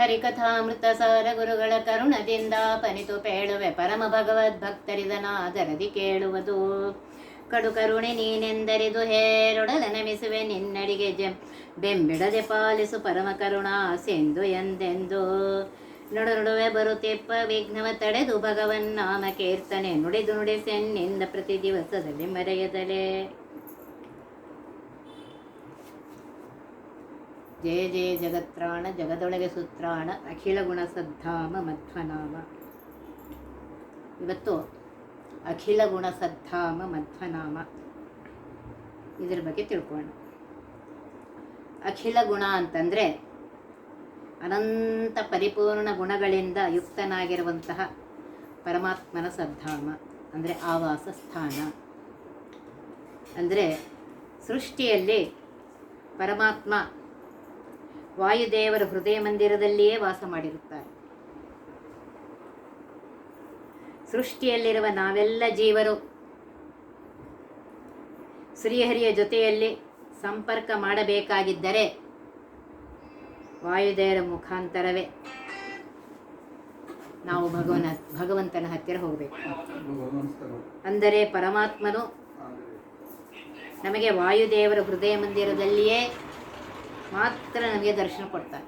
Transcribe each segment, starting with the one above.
ಹರಿಕಥಾಮೃತ ಸಾರ ಗುರುಗಳ ಕರುಣದಿಂದ ಪನಿತು ಪೇಳುವೆ ಪರಮ ಭಗವದ್ ಭಕ್ತರಿದನಾದರದಿ ಕೇಳುವುದು. ಕಡು ಕರುಣೆ ನೀನೆಂದರಿದು ಹೇರೊಡಲ ನಮಿಸುವೆ ನಿನ್ನಡಿಗೆ ಜೆ, ಬೆಂಬಿಡದೆ ಪಾಲಿಸು ಪರಮ ಕರುಣಾ ಸಿಂಧು ಎಂದೆಂದು. ನುಡು ನುಡುವೆ ಬರುತ್ತಿಪ್ಪ ವಿಘ್ನವ ತಡೆದು ಭಗವನ್ ನಾಮ ಕೀರ್ತನೆ ನುಡಿದು ನುಡಿಸೆನ್ನಿಂದ ಪ್ರತಿ ದಿವಸದಲ್ಲಿ ಮರೆಯದಲೇ. ಜಯ ಜಯ ಜಗತ್ರಾಣ ಜಗದೊಳಗೆ ಸುತ್ರಾಣ, ಅಖಿಲ ಗುಣ ಸದ್ಧಾಮ, ಮಧ್ವನಾಮ. ಇವತ್ತು ಅಖಿಲ ಗುಣ ಸದ್ಧಾಮ, ಮಧ್ವನಾಮ. ಇದರ ಬಗ್ಗೆ ತಿಳ್ಕೊಳ್ಳೋಣ. ಅಖಿಲ ಗುಣ ಅಂತಂದರೆ ಅನಂತ ಪರಿಪೂರ್ಣ ಗುಣಗಳಿಂದ ಯುಕ್ತನಾಗಿರುವಂತಹ ಪರಮಾತ್ಮನ ಸದ್ಧಾಮ, ಅಂದರೆ ಆವಾಸ ಸ್ಥಾನ. ಅಂದರೆ ಸೃಷ್ಟಿಯಲ್ಲಿ ಪರಮಾತ್ಮ ವಾಯುದೇವರ ಹೃದಯ ಮಂದಿರದಲ್ಲಿಯೇ ವಾಸ ಮಾಡಿರುತ್ತಾರೆ. ಸೃಷ್ಟಿಯಲ್ಲಿರುವ ನಾವೆಲ್ಲ ಜೀವರು. ಶ್ರೀಹರಿಯ ಜೊತೆಯಲ್ಲಿ ಸಂಪರ್ಕ ಮಾಡಬೇಕಾಗಿದ್ದರೆ ವಾಯುದೇವರ ಮುಖಾಂತರವೇ ನಾವು ಭಗವನ ಭಗವಂತನ ಹತ್ತಿರ ಹೋಗಬೇಕು. ಅಂದರೆ ಪರಮಾತ್ಮನು ನಮಗೆ ವಾಯುದೇವರ ಹೃದಯ ಮಂದಿರದಲ್ಲಿಯೇ ಮಾತ್ರ ನಮಗೆ ದರ್ಶನ ಕೊಡ್ತಾರೆ.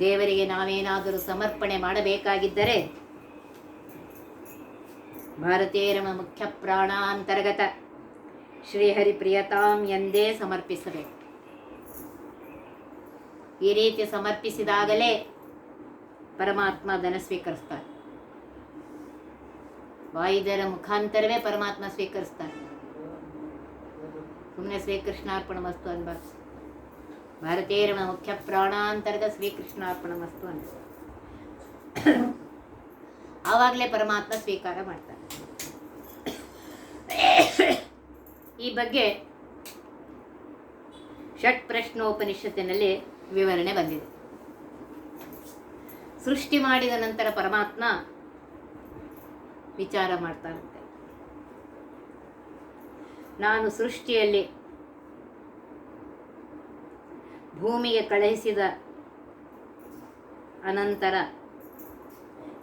ದೇವರಿಗೆ ನಾವೇನಾದರೂ ಸಮರ್ಪಣೆ ಮಾಡಬೇಕಾಗಿದ್ದರೆ ಭಾರತೀಯರಮ ಮುಖ್ಯ ಪ್ರಾಣಾಂತರ್ಗತ ಶ್ರೀಹರಿ ಪ್ರಿಯತಾಂ ಎಂದೇ ಸಮರ್ಪಿಸಬೇಕು. ಈ ರೀತಿ ಸಮರ್ಪಿಸಿದಾಗಲೇ ಪರಮಾತ್ಮ ಧನ ಸ್ವೀಕರಿಸ್ತಾರೆ. ವಾಯುದರ ಮುಖಾಂತರವೇ ಪರಮಾತ್ಮ ಸ್ವೀಕರಿಸ್ತಾನೆ ಸುಮ್ಮನೆ ಶ್ರೀಕೃಷ್ಣಾರ್ಪಣ ವಸ್ತು ಅನ್ಬಾರ್ದು ಭಾರತೀಯರ ಮುಖ್ಯ ಪ್ರಾಣಾಂತರ್ಗ ಶ್ರೀಕೃಷ್ಣಾರ್ಪಣ ವಸ್ತು ಅನ್ಬ ಆವಾಗಲೇ ಪರಮಾತ್ಮ ಸ್ವೀಕಾರ ಮಾಡ್ತಾರೆ. ಈ ಬಗ್ಗೆ ಷಟ್ ಪ್ರಶ್ನೋಪನಿಷತ್ತಿನಲ್ಲಿ ವಿವರಣೆ ಬಂದಿದೆ. ಸೃಷ್ಟಿ ಮಾಡಿದ ನಂತರ ಪರಮಾತ್ಮ ವಿಚಾರ ಮಾಡ್ತಾನಂತೆ ನಾನು ಸೃಷ್ಟಿಯಲ್ಲಿ ಭೂಮಿಗೆ ಕಳುಹಿಸಿದ ಅನಂತರ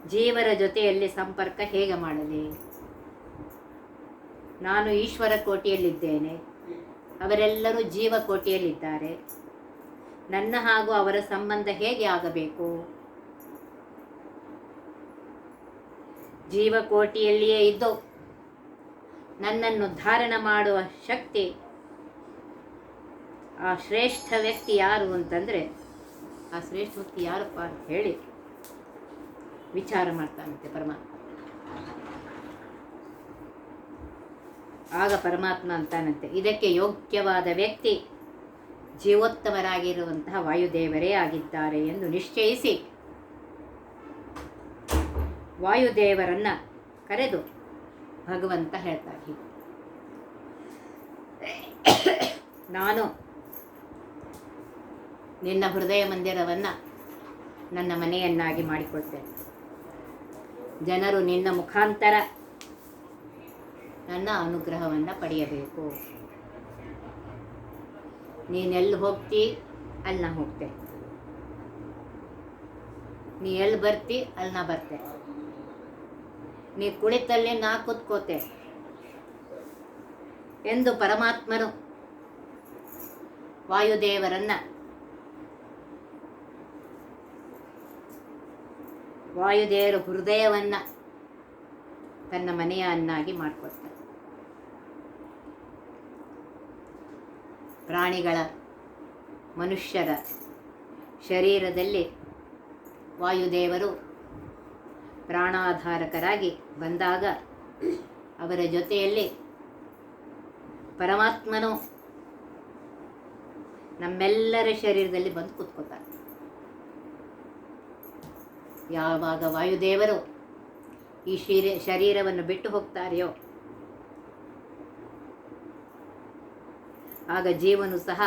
ಜೀವರ ಜೊತೆಯಲ್ಲಿ ಸಂಪರ್ಕ ಹೇಗೆ ಮಾಡಲಿ? ನಾನು ಈಶ್ವರ ಕೋಟಿಯಲ್ಲಿದ್ದೇನೆ. ಅವರೆಲ್ಲರೂ ಜೀವ ಕೋಟಿಯಲ್ಲಿದ್ದಾರೆ. ನನ್ನ ಹಾಗೂ ಅವರ ಸಂಬಂಧ ಹೇಗೆ ಆಗಬೇಕು? ಜೀವಕೋಟಿಯಲ್ಲಿಯೇ ಇದ್ದು ನನ್ನನ್ನು ಧಾರಣ ಮಾಡುವ ಶಕ್ತಿ ಆ ಶ್ರೇಷ್ಠ ವ್ಯಕ್ತಿ ಯಾರು ಅಂತಂದರೆ ಆ ಶ್ರೇಷ್ಠ ವ್ಯಕ್ತಿ ಯಾರಪ್ಪ ಅಂತ ಹೇಳಿ ವಿಚಾರ ಮಾಡ್ತಾನಂತೆ ಪರಮಾತ್ಮ. ಆಗ ಪರಮಾತ್ಮ ಅಂತಾನಂತೆ, ಇದಕ್ಕೆ ಯೋಗ್ಯವಾದ ವ್ಯಕ್ತಿ ಜೀವೋತ್ತಮರಾಗಿರುವಂತಹ ವಾಯುದೇವರೇ ಆಗಿದ್ದಾರೆ ಎಂದು ನಿಶ್ಚಯಿಸಿ ವಾಯುದೇವರನ್ನು ಕರೆದು ಭಗವಂತ ಹೇಳ್ತಾ ನಾನು ನಿನ್ನ ಹೃದಯ ಮಂದಿರವನ್ನು ನನ್ನ ಮನೆಯನ್ನಾಗಿ ಮಾಡಿಕೊಳ್ತೇನೆ ಜನರು ನಿನ್ನ ಮುಖಾಂತರ ನನ್ನ ಅನುಗ್ರಹವನ್ನು ಪಡೆಯಬೇಕು. ನೀನೆಲ್ಲಿ ಹೋಗ್ತಿ ಅಲ್ಲಿ ನಾ ಹೋಗ್ತೆ. ನೀ ಎಲ್ಲಿ ಬರ್ತಿ ಅಲ್ಲಿ ನಾ ಬರ್ತೆ. ನೀ ಕುಳಿತಲ್ಲಿ ನಾ ಕೂತ್ಕೋತೆ. ಎಂದು ಪರಮಾತ್ಮನು ವಾಯುದೇವರನ್ನ ವಾಯುದೇವರ ಹೃದಯವನ್ನ ತನ್ನ ಮನೆಯನ್ನಾಗಿ ಮಾಡಿಕೊಡ್ತಾರೆ. ಪ್ರಾಣಿಗಳ, ಮನುಷ್ಯರ ಶರೀರದಲ್ಲಿ ವಾಯುದೇವರು ಪ್ರಾಣಾಧಾರಕರಾಗಿ ಬಂದಾಗ ಅವರ ಜೊತೆಯಲ್ಲಿ ಪರಮಾತ್ಮನು ನಮ್ಮೆಲ್ಲರ ಶರೀರದಲ್ಲಿ ಬಂದು ಕೂತ್ಕೋತಾರೆ ಯಾವಾಗ ವಾಯುದೇವರು ಈ ಶರೀರ, ಶರೀರವನ್ನು ಬಿಟ್ಟು ಹೋಗ್ತಾರೆಯೋ? ಆಗ ಜೀವನು ಸಹ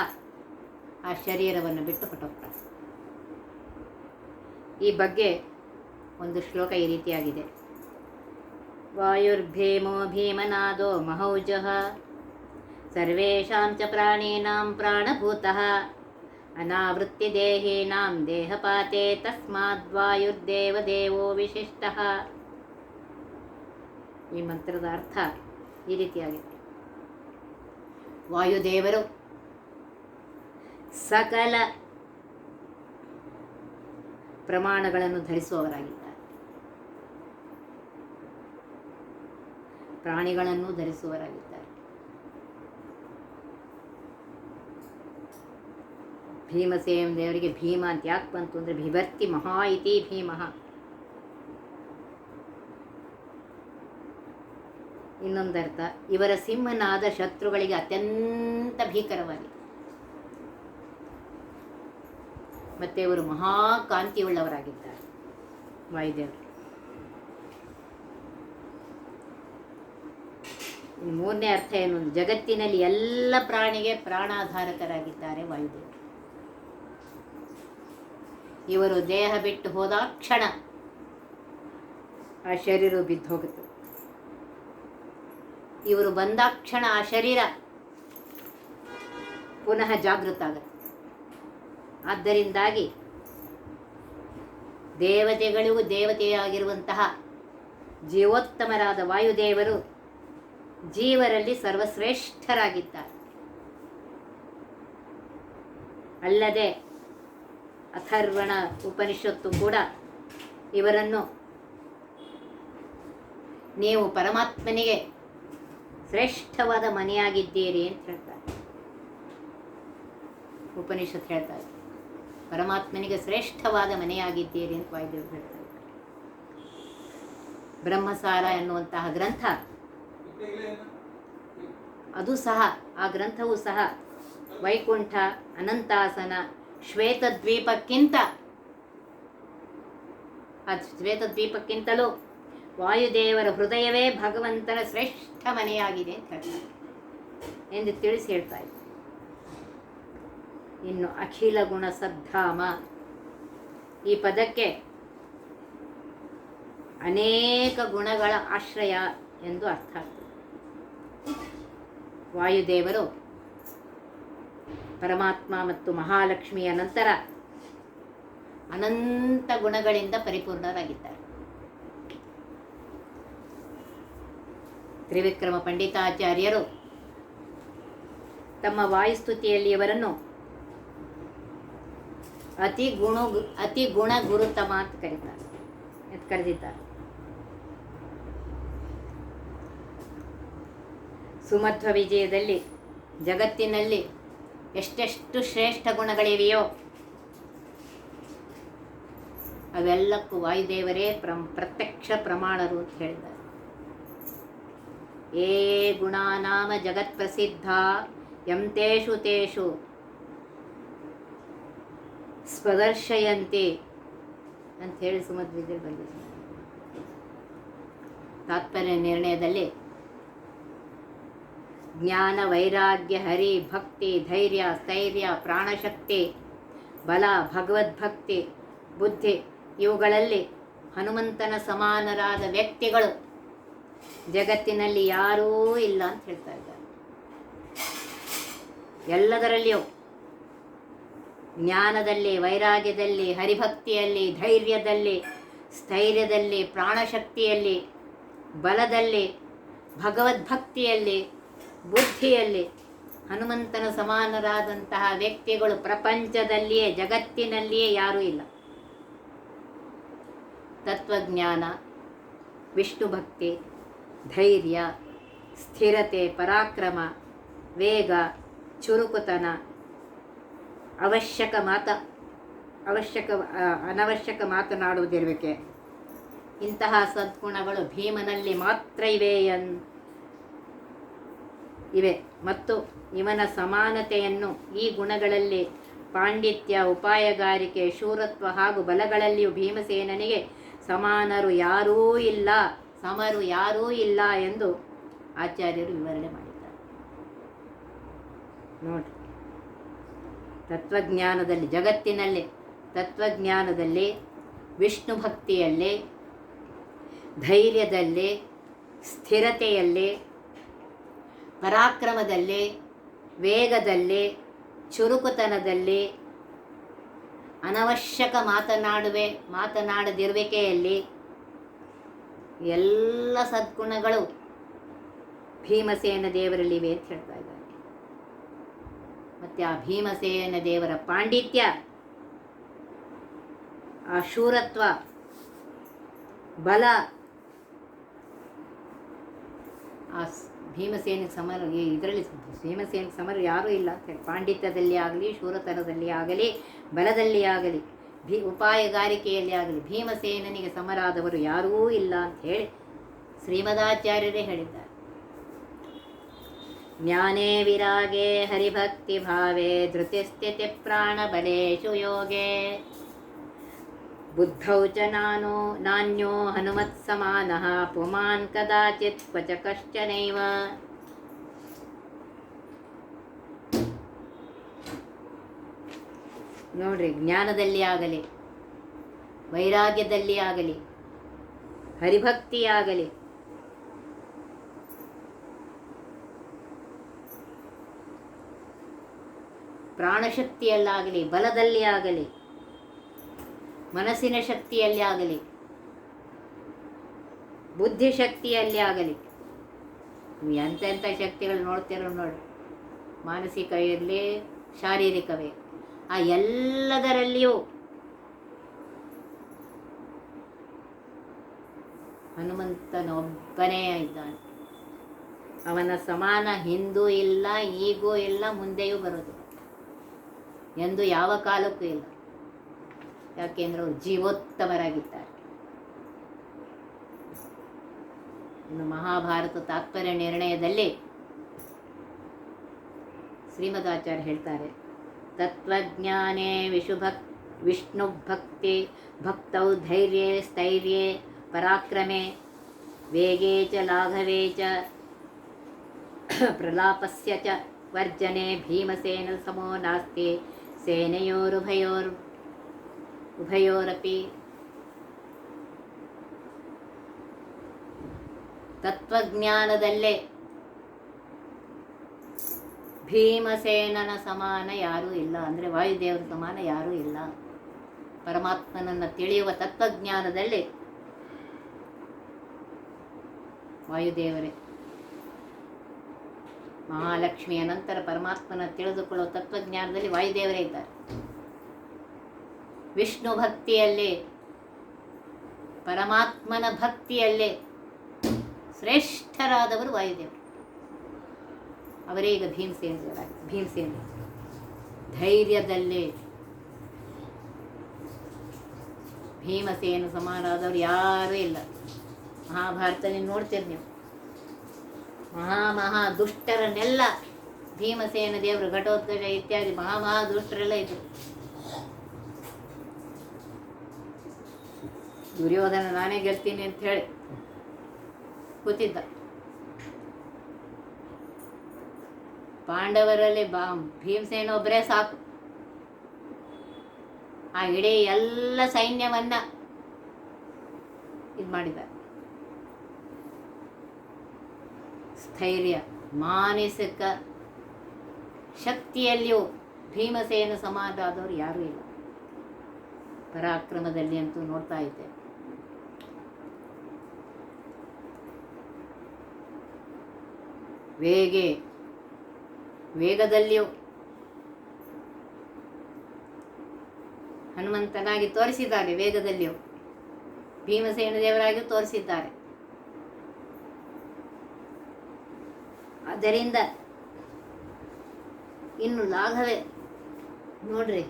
ಆ ಶರೀರವನ್ನು ಬಿಟ್ಟು ಹೊಟ್ಟೋಗ್ತಾನೆ ಈ ಬಗ್ಗೆ ಒಂದು ಶ್ಲೋಕ ಈ ರೀತಿಯಾಗಿದೆ. ವಾಯುರ್ಭೀಮೋ ಭೀಮನಾದೋ ಮಹೌಜಃ ಸರ್ವೇಷಾಂ ಪ್ರಾಣೀನಾಂ ಪ್ರಾಣಭೂತಃ. ದೇಹಪಾತೆ ತಸ್ಮಾದ್ವಾಯುರ್ದೇವ ದೇವೋ ವಿಶಿಷ್ಟ ಈ ಮಂತ್ರದ ಅರ್ಥ ಈ ರೀತಿಯಾಗಿದೆ. ವಾಯುದೇವರು ಸಕಲ ಪ್ರಮಾಣಗಳನ್ನು ಧರಿಸುವವರಾಗಿದ್ದಾರೆ. ಪ್ರಾಣಿಗಳನ್ನು ಧರಿಸುವವರಾಗಿದ್ದಾರೆ. ಭೀಮಸೇನ ದೇವರಿಗೆ ಭೀಮ ಅಂತ ಯಾಕೆ ಬಂತು ಅಂದರೆ ಬಿಭರ್ತಿ ಮಹಾ ಇತಿ ಭೀಮಃ. ಇನ್ನೊಂದರ್ಥ ಇವರ ಸಿಂಹನಾದ ಶತ್ರುಗಳಿಗೆ ಅತ್ಯಂತ ಭೀಕರವಾಗಿ. ಮತ್ತೆ ಇವರು ಮಹಾಕಾಂತಿಯುಳ್ಳವರಾಗಿದ್ದಾರೆ, ವಾಯುದೇವರು. ಮೂರನೇ ಅರ್ಥ ಏನು ಜಗತ್ತಿನಲ್ಲಿ ಎಲ್ಲ ಪ್ರಾಣಿಗೆ ಪ್ರಾಣಾಧಾರಕರಾಗಿದ್ದಾರೆ ವಾಯುದೇವರು. ಇವರು ದೇಹ ಬಿಟ್ಟು ಹೋದ ಕ್ಷಣ ಆ ಶರೀರ ಬಿದ್ದು ಹೋಗುತ್ತೆ. ಇವರು ಬಂದಾಕ್ಷಣ ಆ ಶರೀರ ಪುನಃ ಜಾಗೃತ ಆಗುತ್ತೆ ಆದ್ದರಿಂದಾಗಿ ದೇವತೆಗಳಿಗೂ ದೇವತೆಯಾಗಿರುವಂತಹ ಜೀವೋತ್ತಮರಾದ ವಾಯುದೇವರು ಜೀವರಲ್ಲಿ ಸರ್ವಶ್ರೇಷ್ಠರಾಗಿದ್ದಾರೆ. ಅಲ್ಲದೆ ಅಥರ್ವಣ ಉಪನಿಷತ್ತು ಕೂಡ ಇವರನ್ನು ನೀವು ಪರಮಾತ್ಮನಿಗೆ ಶ್ರೇಷ್ಠವಾದ ಮನೆಯಾಗಿದ್ದೀರಿ ಅಂತ ಹೇಳ್ತಾರೆ. ಉಪನಿಷತ್ ಹೇಳ್ತಾರೆ ಪರಮಾತ್ಮನಿಗೆ ಶ್ರೇಷ್ಠವಾದ ಮನೆಯಾಗಿದ್ದೀರಿ ಅಂತ ವಾಯುದೇವರು ಹೇಳ್ತಾರೆ ಬ್ರಹ್ಮಸಾರ ಎನ್ನುವಂತಹ ಗ್ರಂಥ, ಅದು ಸಹ, ಆ ಗ್ರಂಥವು ಸಹ ವೈಕುಂಠ ಅನಂತಾಸನ ಶ್ವೇತದ್ವೀಪಕ್ಕಿಂತ ಆ ಶ್ವೇತದ್ವೀಪಕ್ಕಿಂತಲೂ ವಾಯುದೇವರ ಹೃದಯವೇ ಭಗವಂತನ ಶ್ರೇಷ್ಠ ಮನೆಯಾಗಿದೆ ಅಂತ ಹೇಳ್ತಾರೆ. ಎಂದು ತಿಳಿಸಿ ಹೇಳ್ತಾ ಇದ್ದಾರೆ. ಇನ್ನು ಅಖಿಲ ಗುಣ ಸದ್ಧಾಮ. ಈ ಪದಕ್ಕೆ ಅನೇಕ ಗುಣಗಳ ಆಶ್ರಯ ಎಂದು ಅರ್ಥ ಆಗ್ತದೆ. ವಾಯುದೇವರು ಪರಮಾತ್ಮ ಮತ್ತು ಮಹಾಲಕ್ಷ್ಮಿಯ ನಂತರ ಅನಂತ ಗುಣಗಳಿಂದ ಪರಿಪೂರ್ಣರಾಗಿದ್ದಾರೆ. ತ್ರಿವಿಕ್ರಮ ಪಂಡಿತಾಚಾರ್ಯರು ತಮ್ಮ ವಾಯುಸ್ತುತಿಯಲ್ಲಿ ಇವರನ್ನು ಅತಿ ಗುಣ ಅತಿ ಗುಣ ಗುರುತಮ ಅಂತ ಕರೀತಾರೆ ಕರೆದಿದ್ದಾರೆ? ಸುಮಧ್ವ ವಿಜಯದಲ್ಲಿ ಜಗತ್ತಿನಲ್ಲಿ ಎಷ್ಟೆಷ್ಟು ಶ್ರೇಷ್ಠ ಗುಣಗಳಿವೆಯೋ. ಅವೆಲ್ಲಕ್ಕೂ ವಾಯುದೇವರೇ ಪ್ರ ಪ್ರತ್ಯಕ್ಷ ಪ್ರಮಾಣರು ಅಂತ ಹೇಳಿದ್ದಾರೆ. ಏ ಗುಣಾನಾಮ ಜಗತ್ ಪ್ರಸಿದ್ಧ, ಯಂ ತೇಷು ಸ್ಪದರ್ಶಯಂತೆ ಅಂತ ಹೇಳಿ ಸುಮಧ್ವಿದ್ಯೆ ಬಂದಿದ್ದಾರೆ. ತಾತ್ಪರ್ಯ ನಿರ್ಣಯದಲ್ಲಿ ಜ್ಞಾನ, ವೈರಾಗ್ಯ, ಹರಿ, ಭಕ್ತಿ, ಧೈರ್ಯ, ಸ್ಥೈರ್ಯ, ಪ್ರಾಣಶಕ್ತಿ, ಬಲ, ಭಗವದ್ಭಕ್ತಿ, ಬುದ್ಧಿ, ಇವುಗಳಲ್ಲಿ ಹನುಮಂತನ ಸಮಾನರಾದ ವ್ಯಕ್ತಿಗಳು ಜಗತ್ತಿನಲ್ಲಿ ಯಾರೂ ಇಲ್ಲ ಅಂತ ಹೇಳ್ತಾ ಇದ್ದಾರೆ. ಎಲ್ಲದರಲ್ಲಿಯೂ ಜ್ಞಾನದಲ್ಲಿ, ವೈರಾಗ್ಯದಲ್ಲಿ, ಹರಿಭಕ್ತಿಯಲ್ಲಿ, ಧೈರ್ಯದಲ್ಲಿ, ಸ್ಥೈರ್ಯದಲ್ಲಿ, ಪ್ರಾಣಶಕ್ತಿಯಲ್ಲಿ, ಬಲದಲ್ಲಿ, ಭಗವದ್ಭಕ್ತಿಯಲ್ಲಿ ಬುದ್ಧಿಯಲ್ಲಿ ಹನುಮಂತನ ಸಮಾನರಾದಂತಹ ವ್ಯಕ್ತಿಗಳು ಪ್ರಪಂಚದಲ್ಲಿಯೇ, ಜಗತ್ತಿನಲ್ಲಿಯೇ ಯಾರೂ ಇಲ್ಲ. ತತ್ವಜ್ಞಾನ, ವಿಷ್ಣು ಭಕ್ತಿ, ಧೈರ್ಯ, ಸ್ಥಿರತೆ, ಪರಾಕ್ರಮ, ವೇಗ, ಚುರುಕುತನ, ಅವಶ್ಯಕ ಮಾತ, ಅವಶ್ಯಕ ಅನವಶ್ಯಕ ಮಾತನಾಡುವುದಿರಬೇಕೆ ಇಂತಹ ಸದ್ಗುಣಗಳು ಭೀಮನಲ್ಲಿ ಮಾತ್ರ ಇವೆ ಎನ್ ಇವೆ. ಮತ್ತು ಇವನ ಸಮಾನತೆಯನ್ನು ಈ ಗುಣಗಳಲ್ಲಿ ಪಾಂಡಿತ್ಯ, ಉಪಾಯಗಾರಿಕೆ, ಶೂರತ್ವ ಹಾಗೂ ಬಲಗಳಲ್ಲಿಯೂ ಭೀಮಸೇನನಿಗೆ ಸಮಾನರು ಯಾರೂ ಇಲ್ಲ, ಸಮರು ಯಾರೂ ಇಲ್ಲ ಎಂದು ಆಚಾರ್ಯರು ವಿವರಣೆ ಮಾಡಿದ್ದಾರೆ. ನೋಡಿ ತತ್ವಜ್ಞಾನದಲ್ಲಿ, ಜಗತ್ತಿನಲ್ಲಿ, ತತ್ವಜ್ಞಾನದಲ್ಲಿ, ವಿಷ್ಣು ಭಕ್ತಿಯಲ್ಲಿ, ಧೈರ್ಯದಲ್ಲಿ, ಸ್ಥಿರತೆಯಲ್ಲಿ ಪರಾಕ್ರಮದಲ್ಲಿ, ವೇಗದಲ್ಲಿ, ಚುರುಕುತನದಲ್ಲಿ, ಅನವಶ್ಯಕ ಮಾತನಾಡುವೆ, ಮಾತನಾಡದಿರುವಿಕೆಯಲ್ಲಿ ಎಲ್ಲ ಸದ್ಗುಣಗಳು ಭೀಮಸೇನ ದೇವರಲ್ಲಿವೆ ಅಂತ ಹೇಳ್ತಾ ಇದ್ದಾರೆ. ಮತ್ತೆ ಆ ಭೀಮಸೇನ ದೇವರ ಪಾಂಡಿತ್ಯ, ಆ ಶೂರತ್ವ, ಬಲ, ಆ ಸ್- ಭೀಮಸೇನ ಸಮರ ಇದರಲ್ಲಿ ಭೀಮಸೇನ ಸಮರ ಯಾರೂ ಇಲ್ಲ ಪಾಂಡಿತ್ಯದಲ್ಲಿ ಆಗಲಿ, ಶೂರತನದಲ್ಲಿ ಆಗಲಿ, ಬಲದಲ್ಲಿ ಆಗಲಿ, ಭೀ, ಉಪಾಯಗಾರಿಕೆಯಲ್ಲಿ ಆಗಲಿ, ಭೀಮಸೇನನಿಗೆ ಸಮರಾದವರು ಯಾರೂ ಇಲ್ಲ ಅಂತ ಹೇಳಿ ಶ್ರೀಮದಾಚಾರ್ಯರೇ ಹೇಳಿದ್ದಾರೆ. ಜ್ಞಾನೇ ವಿರಾಗೆ ಹರಿಭಕ್ತಿ ಭಾವೆ ಧೃತಿಸ್ಥಿತಿ ಪ್ರಾಣಬಲೇಶು ಯೋಗೆ. ಬುದ್ಧೌ ಚ ನಾನೋ ಹನುಮತ್ ಸಮಾನಃ ಪುಮಾನ್ ಕದಾಚಿತ್ ಕ್ವಚ ಕಶ್ಚನೈವ ನೋಡ್ರಿ, ಜ್ಞಾನದಲ್ಲಿ ಆಗಲಿ, ವೈರಾಗ್ಯದಲ್ಲಿ ಆಗಲಿ ಹರಿಭಕ್ತಿಯಾಗಲಿ ಪ್ರಾಣಶಕ್ತಿಯಲ್ಲಾಗಲಿ, ಬಲದಲ್ಲಿ ಆಗಲಿ ಮನಸ್ಸಿನ ಶಕ್ತಿಯಲ್ಲಿ ಆಗಲಿ, ಬುದ್ಧಿ ಶಕ್ತಿಯಲ್ಲಿ ಆಗಲಿ. ನೀವು ಎಂತೆಂಥ ಶಕ್ತಿಗಳು ನೋಡ್ತೀರೋ ನೋಡಿ. ಮಾನಸಿಕ ಇರಲಿ, ಶಾರೀರಿಕವೇ. ಆ ಎಲ್ಲದರಲ್ಲಿಯೂ ಹನುಮಂತನೊಬ್ಬನೇ ಇದ್ದಾನೆ. ಅವನ ಸಮಾನ ಹಿಂದೂ ಇಲ್ಲ, ಈಗೂ ಇಲ್ಲ, ಮುಂದೆಯೂ ಬರೋದು. ಎಂದು ಯಾವ ಕಾಲಕ್ಕೂ ಇಲ್ಲ. ಯಾಕೆಂದ್ರೆ ಅವರು ಜೀವೋತ್ತಮರಾಗಿದ್ದಾರೆ. ಇನ್ನು ಮಹಾಭಾರತ ತಾತ್ಪರ್ಯ ನಿರ್ಣಯದಲ್ಲಿ ಶ್ರೀಮದಾಚಾರ್ಯ ಹೇಳ್ತಾರೆ, ತತ್ವಜ್ಞಾನೇ ವಿಶುಭಕ್ ವಿಷ್ಣು ಭಕ್ತಿ, ಭಕ್ತೌ ಧೈರ್ಯೇ ಸ್ಥೈರ್ಯೇ ಪರಾಕ್ರಮೆ, ವೇಗೇ ಚ ಲಾಘವೇ ಚ, ಪ್ರಲಾಪಸ್ಯ ಚ, ವರ್ಜನೆ ಭೀಮಸೇನ ಸಮೋ ನಾಸ್ತಿ, ಸೇನೆಯೋರುಭಯೋರ್ ಉಭಯೋರಪಿ ತತ್ವಜ್ಞಾನದಲ್ಲೇ ಭೀಮಸೇನನ ಸಮಾನ ಯಾರೂ ಇಲ್ಲ ಅಂದರೆ ವಾಯುದೇವರ ಸಮಾನ ಯಾರೂ ಇಲ್ಲ. ಪರಮಾತ್ಮನನ್ನು ತಿಳಿಯುವ ತತ್ವಜ್ಞಾನದಲ್ಲಿ ವಾಯುದೇವರೇ. ಮಹಾಲಕ್ಷ್ಮಿಯ ನಂತರ ಪರಮಾತ್ಮನ ತಿಳಿದುಕೊಳ್ಳುವ ತತ್ವಜ್ಞಾನದಲ್ಲಿ ವಾಯುದೇವರೇ ಇದ್ದಾರೆ. ವಿಷ್ಣು ಭಕ್ತಿಯಲ್ಲೇ, ಪರಮಾತ್ಮನ ಭಕ್ತಿಯಲ್ಲೇ ಶ್ರೇಷ್ಠರಾದವರು ವಾಯುದೇವರು. ಅವರೇ ಈಗ ಭೀಮಸೇನ ಭೀಮಸೇನ. ಧೈರ್ಯದಲ್ಲೇ. ಭೀಮಸೇನ ಸಮಾನರಾದವರು ಯಾರೂ ಇಲ್ಲ. ಮಹಾಭಾರತದಲ್ಲಿ ನೋಡ್ತೀರಿ ನೀವು. ಮಹಾ ಮಹಾ ದುಷ್ಟರನ್ನೆಲ್ಲ ಭೀಮಸೇನ ದೇವರು ಘಟೋತ್ಕಜ ಇತ್ಯಾದಿ ಮಹಾ ಮಹಾ ದುಷ್ಟರೆಲ್ಲ ಇದ್ರು. ದುರ್ಯೋಧನ ನಾನೇ ಗೆಲ್ತೀನಿ ಅಂತ ಹೇಳಿ ಕೂತಿದ್ದ. ಪಾಂಡವರಲ್ಲಿ ಬಾ, ಭೀಮಸೇನ ಒಬ್ಬರೇ ಸಾಕು. ಆ ಇಡೀ ಎಲ್ಲ ಸೈನ್ಯವನ್ನ ಇದು ಮಾಡಿದ್ದಾರೆ ಸ್ಥೈರ್ಯ, ಮಾನಸಿಕ ಶಕ್ತಿಯಲ್ಲಿಯೂ ಭೀಮಸೇನ ಸಮಾಧಾದವರು ಯಾರೂ ಇಲ್ಲ. ಪರಾಕ್ರಮದಲ್ಲಿ ಅಂತೂ ನೋಡ್ತಾ ಇದ್ದೆ. ವೇಗೆ, ವೇಗದಲ್ಲಿಯೂ ಹನುಮಂತನಾಗಿ ತೋರಿಸಿದ್ದಾರೆ, ವೇಗದಲ್ಲಿಯೂ. ಭೀಮಸೇನ ದೇವರಾಗಿ ತೋರಿಸಿದ್ದಾರೆ. ಆದ್ದರಿಂದ ಇನ್ನು ಲಾಘವೇ ನೋಡ್ರಿ,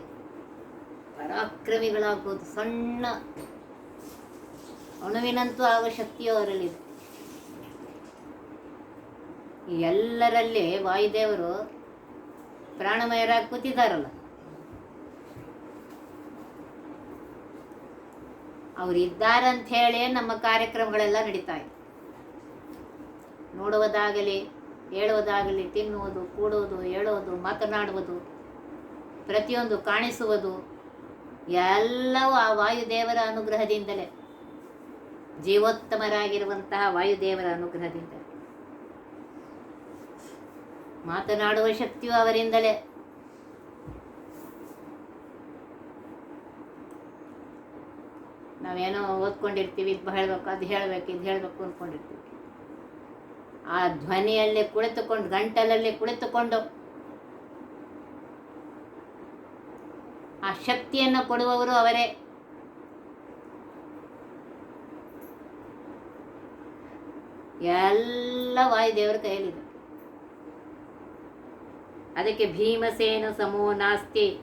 ಪರಾಕ್ರಮಿಗಳಾಗ್ಬೋದು. ಸಣ್ಣ ಅಣುವಿನಂತೂ ಆಗುವ ಶಕ್ತಿಯು ಅವರಲ್ಲಿದೆ. ಎಲ್ಲರಲ್ಲಿ ವಾಯುದೇವರು ಪ್ರಾಣಮಯರಾಗಿ ಕೂತಿದ್ದಾರಲ್ಲ. ಅವ್ರು ಇದ್ದಾರಂತ ಹೇಳಿ ನಮ್ಮ ಕಾರ್ಯಕ್ರಮಗಳೆಲ್ಲ ನಡೀತಾ ಇದೆ. ನೋಡುವುದಾಗಲಿ, ಹೇಳುವುದಾಗಲಿ, ತಿನ್ನುವುದು, ಕೂಡುವುದು ಹೇಳುವುದು ಮಾತನಾಡುವುದು, ಪ್ರತಿಯೊಂದು ಕಾಣಿಸುವುದು, ಎಲ್ಲವೂ ಆ ವಾಯುದೇವರ ಅನುಗ್ರಹದಿಂದಲೇ. ಜೀವೋತ್ತಮರಾಗಿರುವಂತಹ ವಾಯುದೇವರ ಅನುಗ್ರಹದಿಂದಲೇ. ಮಾತನಾಡುವ ಶಕ್ತಿಯು ಅವರಿಂದಲೇ. ನಾವೇನೋ ಓದ್ಕೊಂಡಿರ್ತೀವಿ, ಇದು ಹೇಳಬೇಕು, ಅದು ಹೇಳಬೇಕು, ಇದು ಹೇಳಬೇಕು ಅಂದ್ಕೊಂಡಿರ್ತೀವಿ ಆ ಧ್ವನಿಯಲ್ಲೇ ಕುಳಿತುಕೊಂಡು, ಗಂಟಲಲ್ಲಿ ಕುಳಿತುಕೊಂಡು ಆ ಶಕ್ತಿಯನ್ನು ಕೊಡುವವರು ಅವರೇ. ಎಲ್ಲ ವಾಯುದೇವರ ಕೈಯಲ್ಲಿದೆ. ಅದಕ್ಕೆ ಭೀಮಸೇನ ಸಮೋ ನಾಸ್ತಿ.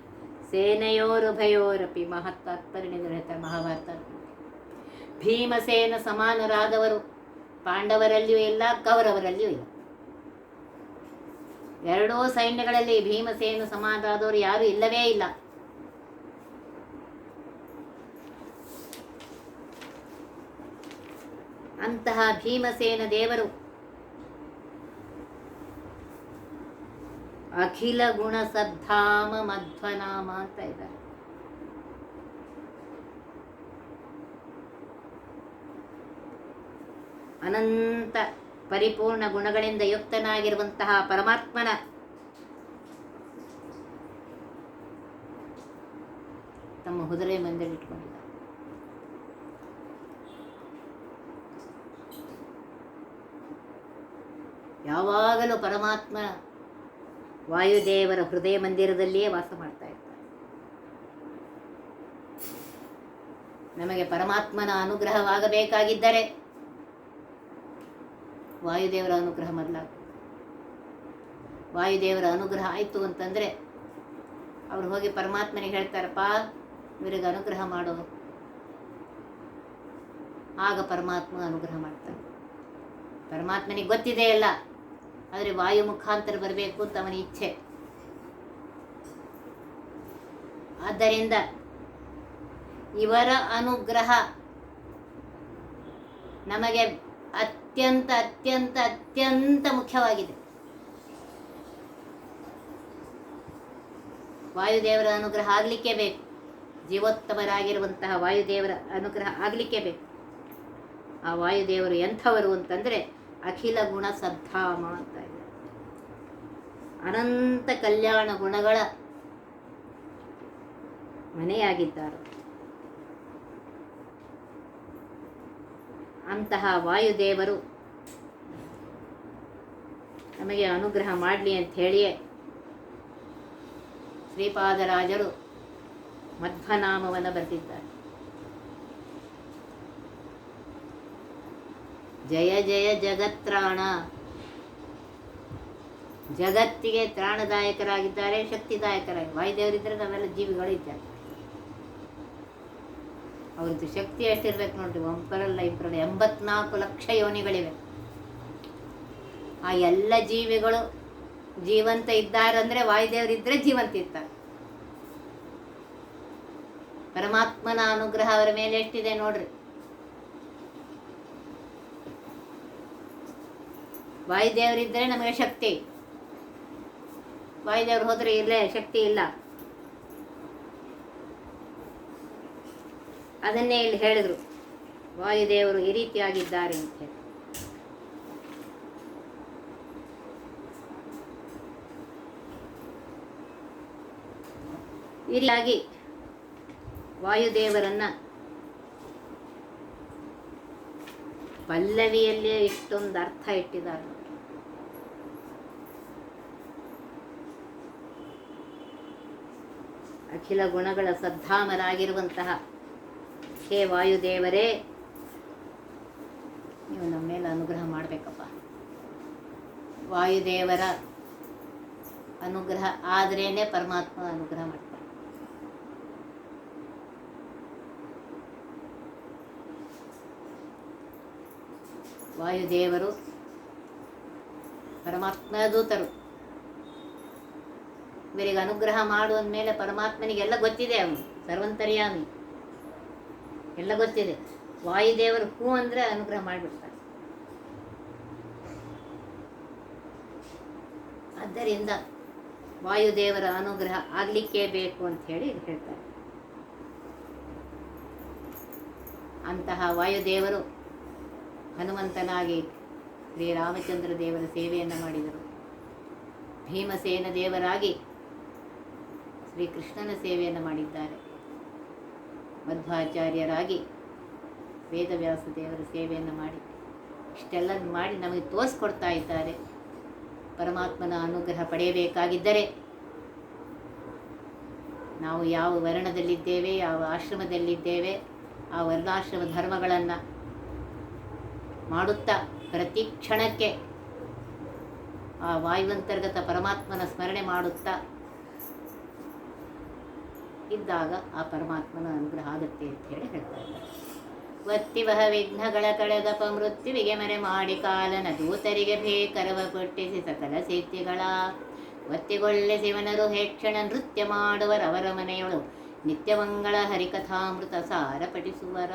ಸೇನೆಯೋರುಭಯೋರಪಿ ಮಹತ್ತಾತ್ಪರ್ಯಗಳು ಹೇಳ್ತಾರೆ ಮಹಾಭಾರತ ಭೀಮಸೇನ ಸಮಾನರಾದವರು. ಪಾಂಡವರಲ್ಲಿಯೂ ಇಲ್ಲ, ಕೌರವರಲ್ಲಿಯೂ ಇಲ್ಲ. ಎರಡೂ ಸೈನ್ಯಗಳಲ್ಲಿ ಭೀಮಸೇನ ಸಮಾನರಾದವರು ಯಾರು ಇಲ್ಲವೇ ಇಲ್ಲ. ಅಂತಹ ಭೀಮಸೇನ ದೇವರು ಅಖಿಲ ಗುಣ ಸದ್ಧಾಮ ಮಧ್ವನಾಮ ಅಂತ ಇದ್ದಾರೆ. ಅನಂತ ಪರಿಪೂರ್ಣ ಗುಣಗಳಿಂದ ಯುಕ್ತನಾಗಿರುವಂತಹ ಪರಮಾತ್ಮನ ತಮ್ಮ ಹುದುರೆ ಮಂದಿರಲ್ಲಿಟ್ಕೊಂಡಿದ್ದಾರೆ ಯಾವಾಗಲೂ ಪರಮಾತ್ಮ ವಾಯುದೇವರ ಹೃದಯ ಮಂದಿರದಲ್ಲಿಯೇ ವಾಸ ಮಾಡ್ತಾ ಇರ್ತಾರೆ. ನಮಗೆ ಪರಮಾತ್ಮನ ಅನುಗ್ರಹವಾಗಬೇಕಾಗಿದ್ದರೆ ವಾಯುದೇವರ ಅನುಗ್ರಹ ಮೊದಲಾಗ ವಾಯುದೇವರ ಅನುಗ್ರಹ ಆಯಿತು ಅಂತಂದರೆ ಅವ್ರು ಹೋಗಿ ಪರಮಾತ್ಮನಿಗೆ ಹೇಳ್ತಾರಪ್ಪ ಇವರಿಗೆ ಅನುಗ್ರಹ ಮಾಡು ಆಗ ಪರಮಾತ್ಮ ಅನುಗ್ರಹ ಮಾಡ್ತಾನೆ ಪರಮಾತ್ಮನಿಗೆ ಗೊತ್ತಿದೆ ಎಲ್ಲ ಆದರೆ ವಾಯು ಮುಖಾಂತರ ಬರಬೇಕು ಅಂತ ಅವನ ಇಚ್ಛೆ. ಆದ್ದರಿಂದ ಇವರ ಅನುಗ್ರಹ ನಮಗೆ ಅತ್ಯಂತ ಅತ್ಯಂತ ಅತ್ಯಂತ ಮುಖ್ಯವಾಗಿದೆ. ವಾಯುದೇವರ ಅನುಗ್ರಹ ಆಗಲಿಕ್ಕೆ ಬೇಕು. ಜೀವೋತ್ತಮರಾಗಿರುವಂತಹ ವಾಯುದೇವರ ಅನುಗ್ರಹ ಆಗಲಿಕ್ಕೆ ಬೇಕು. ಆ ವಾಯುದೇವರು ಎಂಥವರು ಅಂತಂದರೆ ಅಖಿಲ ಗುಣ ಸದ್ಧಾಮ ಅಂತ. ಅನಂತ ಕಲ್ಯಾಣ ಗುಣಗಳ ಮನೆಯಾಗಿದ್ದಾರೆ. ಅಂತಹ ವಾಯುದೇವರು ನಮಗೆ ಅನುಗ್ರಹ ಮಾಡಲಿ ಅಂತ ಹೇಳಿಯೇ ಶ್ರೀಪಾದರಾಜರು ಮಧ್ವನಾಮವನ್ನು ಬರೆದಿದ್ದಾರೆ. ಜಯ ಜಯ ಜಗತ್ರಾಣ. ಜಗತ್ತಿಗೆ ತ್ರಾಣದಾಯಕರಾಗಿದ್ದಾರೆ, ಶಕ್ತಿದಾಯಕರಾಗಿ. ವಾಯುದೇವರಿದ್ದರೆ ನಾವೆಲ್ಲ ಜೀವಿಗಳಿದ್ದಾರೆ ಅವ್ರದ್ದು ಶಕ್ತಿ ಎಷ್ಟಿರ್ಬೇಕು ನೋಡ್ರಿ ಒಂಪರಲ್ಲ ಇಬ್ಬರಲ್ಲ ಎಂಬತ್ನಾಲ್ಕು ಲಕ್ಷ ಯೋನಿಗಳಿವೆ. ಆ ಎಲ್ಲ ಜೀವಿಗಳು ಜೀವಂತ ಇದ್ದಾರಂದ್ರೆ ವಾಯುದೇವರಿದ್ರೆ ಜೀವಂತ ಇರ್ತಾರೆ. ಪರಮಾತ್ಮನ ಅನುಗ್ರಹ ಅವರ ಮೇಲೆ ಎಷ್ಟಿದೆ ನೋಡ್ರಿ. ವಾಯುದೇವರಿದ್ದರೆ ನಮಗೆ ಶಕ್ತಿ. ವಾಯುದೇವರು ಹೋದರೆ ಇಲ್ಲೇ ಶಕ್ತಿ ಇಲ್ಲ. ಅದನ್ನೇ ಇಲ್ಲಿ ಹೇಳಿದ್ರು. ವಾಯುದೇವರು ಈ ರೀತಿಯಾಗಿದ್ದಾರೆ ಅಂತ ಹೇಳಿ. ಈ ವಾಯುದೇವರನ್ನ ಪಲ್ಲವಿಯಲ್ಲೇ ಇಷ್ಟೊಂದು ಅರ್ಥ ಇಟ್ಟಿದ್ದಾರೆ. ಅಖಿಲ ಗುಣಗಳ ಸದ್ಧಾಮರಾಗಿರುವಂತಹ ಹೇ ವಾಯುದೇವರೇ, ನೀವು ನಮ್ಮ ಮೇಲೆ ಅನುಗ್ರಹ ಮಾಡಬೇಕಪ್ಪ. ವಾಯುದೇವರ ಅನುಗ್ರಹ ಆದ್ರೇನೆ ಪರಮಾತ್ಮ ಅನುಗ್ರಹ ಮಾಡ್ತಾರೆ. ವಾಯುದೇವರು ಪರಮಾತ್ಮ ದೂತರು. ಇವರಿಗೆ ಅನುಗ್ರಹ ಮಾಡು ಮೇಲೆ ಪರಮಾತ್ಮನಿಗೆಲ್ಲ ಗೊತ್ತಿದೆ ಅವನು. ಸರ್ವಂತರ್ಯಾಮಿ ಎಲ್ಲ ಗೊತ್ತಿದೆ. ವಾಯುದೇವರು ಹೂ ಅಂದರೆ ಅನುಗ್ರಹ ಮಾಡಿಬಿಡ್ತಾರೆ. ಆದ್ದರಿಂದ ವಾಯುದೇವರ ಅನುಗ್ರಹ ಆಗಲಿಕ್ಕೇ ಬೇಕು ಅಂತ ಹೇಳಿ ಹೇಳ್ತಾರೆ. ಅಂತಹ ವಾಯುದೇವರು ಹನುಮಂತನಾಗಿ ಶ್ರೀರಾಮಚಂದ್ರ ದೇವರ ಸೇವೆಯನ್ನು ಮಾಡಿದರು. ಭೀಮಸೇನ ದೇವರಾಗಿ ಶ್ರೀಕೃಷ್ಣನ ಸೇವೆಯನ್ನು ಮಾಡಿದ್ದಾರೆ. ಮಧ್ವಾಚಾರ್ಯರಾಗಿ ವೇದವ್ಯಾಸ ದೇವರ ಸೇವೆಯನ್ನು ಮಾಡಿ ಇಷ್ಟೆಲ್ಲ ಮಾಡಿ ನಮಗೆ ತೋರಿಸ್ಕೊಡ್ತಾ ಇದ್ದಾರೆ. ಪರಮಾತ್ಮನ ಅನುಗ್ರಹ ಪಡೆಯಬೇಕಾಗಿದ್ದರೆ ನಾವು ಯಾವ ವರ್ಣದಲ್ಲಿದ್ದೇವೆ, ಯಾವ ಆಶ್ರಮದಲ್ಲಿದ್ದೇವೆ, ಆ ವರ್ಣಾಶ್ರಮ ಧರ್ಮಗಳನ್ನು ಮಾಡುತ್ತಾ ಪ್ರತಿ ಕ್ಷಣಕ್ಕೆ ಆ ವಾಯುವಂತರ್ಗತ ಪರಮಾತ್ಮನ ಸ್ಮರಣೆ ಮಾಡುತ್ತಾ ಇದ್ದಾಗ ಆ ಪರಮಾತ್ಮನ ಅನುಗ್ರಹ ಆಗುತ್ತೆ ಅಂತ ಹೇಳಿ ಹೇಳ್ತಾ ಇದ್ದಾರೆ. ವಿಘ್ನಗಳ ಕಳೆದಪ ಮೃತ್ಯುವಿಗೆ ಮರೆ ಮಾಡಿ ಕಾಲನ ದೂತರಿಗೆ ಭೇಕರವ ಪುಟ್ಟಿಸಿ ಸಕಲ ಸಿದ್ಧಿಗಳ ಒತ್ತಿಗೊಳ್ಳೆ ಶಿವನರು ಹೇಕ್ಷಣ ನೃತ್ಯ ಮಾಡುವರವರ ಮನೆಯೊಳು ನಿತ್ಯಮಂಗಳ ಹರಿಕಥಾಮೃತ ಸಾರ ಪಠಿಸುವರ